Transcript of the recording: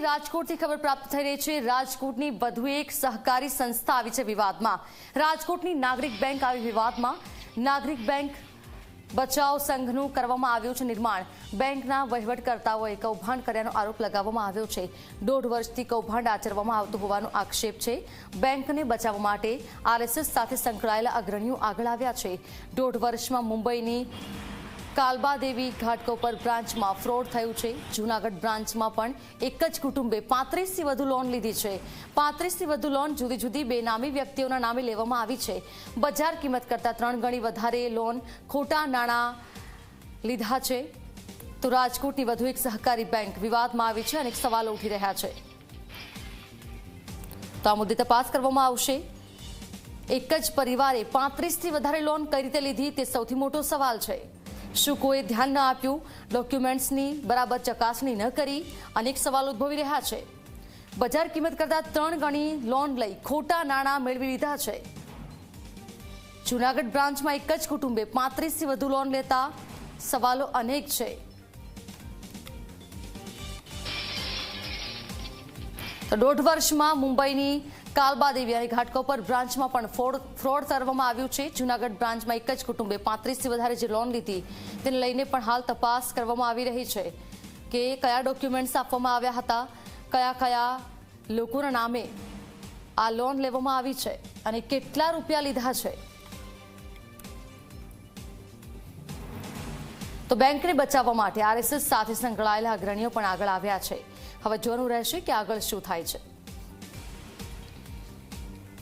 રાજકોટથી ખબર પ્રાપ્ત થઈ રહી છે, રાજકોટની વધુ એક સહકારી સંસ્થા આવી છે વિવાદમાં. રાજકોટની નાગરિક બેંક આવી વિવાદમાં. નાગરિક બેંક બચાવ સંઘનું કરવામાં આવ્યું છે નિર્માણ. બેંકના વહીવટકર્તાઓએ કૌભાંડ કર્યાનો આરોપ લગાવવામાં આવ્યો છે. દોઢ વર્ષથી કૌભાંડ આચરવામાં આવતું હોવાનો આક્ષેપ છે. બેંકને બચાવવા માટે આરએસએસ સાથે સંકળાયેલા અગ્રણીઓ આગળ આવ્યા છે. દોઢ વર્ષમાં મુંબઈની કાલબાદેવી ઘાટકોપર બ્રાન્ચમાં ફ્રોડ થયું છે. જૂનાગઢ બ્રાન્ચમાં પણ એક જ કુટુંબે પાંત્રીસથી વધુ લોન લીધી છે. પાંત્રીસથી વધુ લોન જુદી જુદી બેનામી વ્યક્તિઓના નામે લેવામાં આવી છે. બજાર કિંમત કરતાં ત્રણ ગણી વધારે લોન ખોટા નાણાં લીધા છે. તો રાજકોટની વધુ એક સહકારી બેંક વિવાદમાં આવી છે અનેક સવાલો ઉઠી રહ્યા છે. તો આ મુદ્દે તપાસ કરવામાં આવશે. એક જ પરિવારે પાંત્રીસથી વધારે લોન કઈ રીતે લીધી તે સૌથી મોટો સવાલ છે. શું કોઈ ધ્યાન ન આપ્યું? ડોક્યુમેન્ટ્સની બરાબર ચકાસણી ન કરી. અનેક સવાલ ઉદ્ભવી રહ્યા છે. બજાર કિંમત કરતાં ત્રણ ગણી લોન લઈ ખોટા નાણાં મેળવી લીધા છે. જૂનાગઢ બ્રાન્ચમાં એક જ કુટુંબે પાંત્રીસથી વધુ લોન લેતા સવાલો અનેક છે. તો દોઢ વર્ષમાં મુંબઈની કાલબાદેવી અને ઘાટકોપર બ્રાન્ચમાં પણ ફ્રોડ કરવામાં આવ્યું છે. જૂનાગઢ બ્રાન્ચમાં એક જ કુટુંબે પાંત્રીસથી વધારે જે લોન લીધી, તેને લઈને પણ હાલ તપાસ કરવામાં આવી રહી છે કે કયા ડોક્યુમેન્ટ્સ આપવામાં આવ્યા હતા, કયા કયા લોકોના નામે આ લોન લેવામાં આવી છે અને કેટલા રૂપિયા લીધા છે. તો બેંકને બચાવવા માટે આરએસએસ સાથે સંકળાયેલા અગ્રણીઓ પણ આગળ આવ્યા છે. હવે જોવાનું રહેશે કે આગળ શું થાય છે.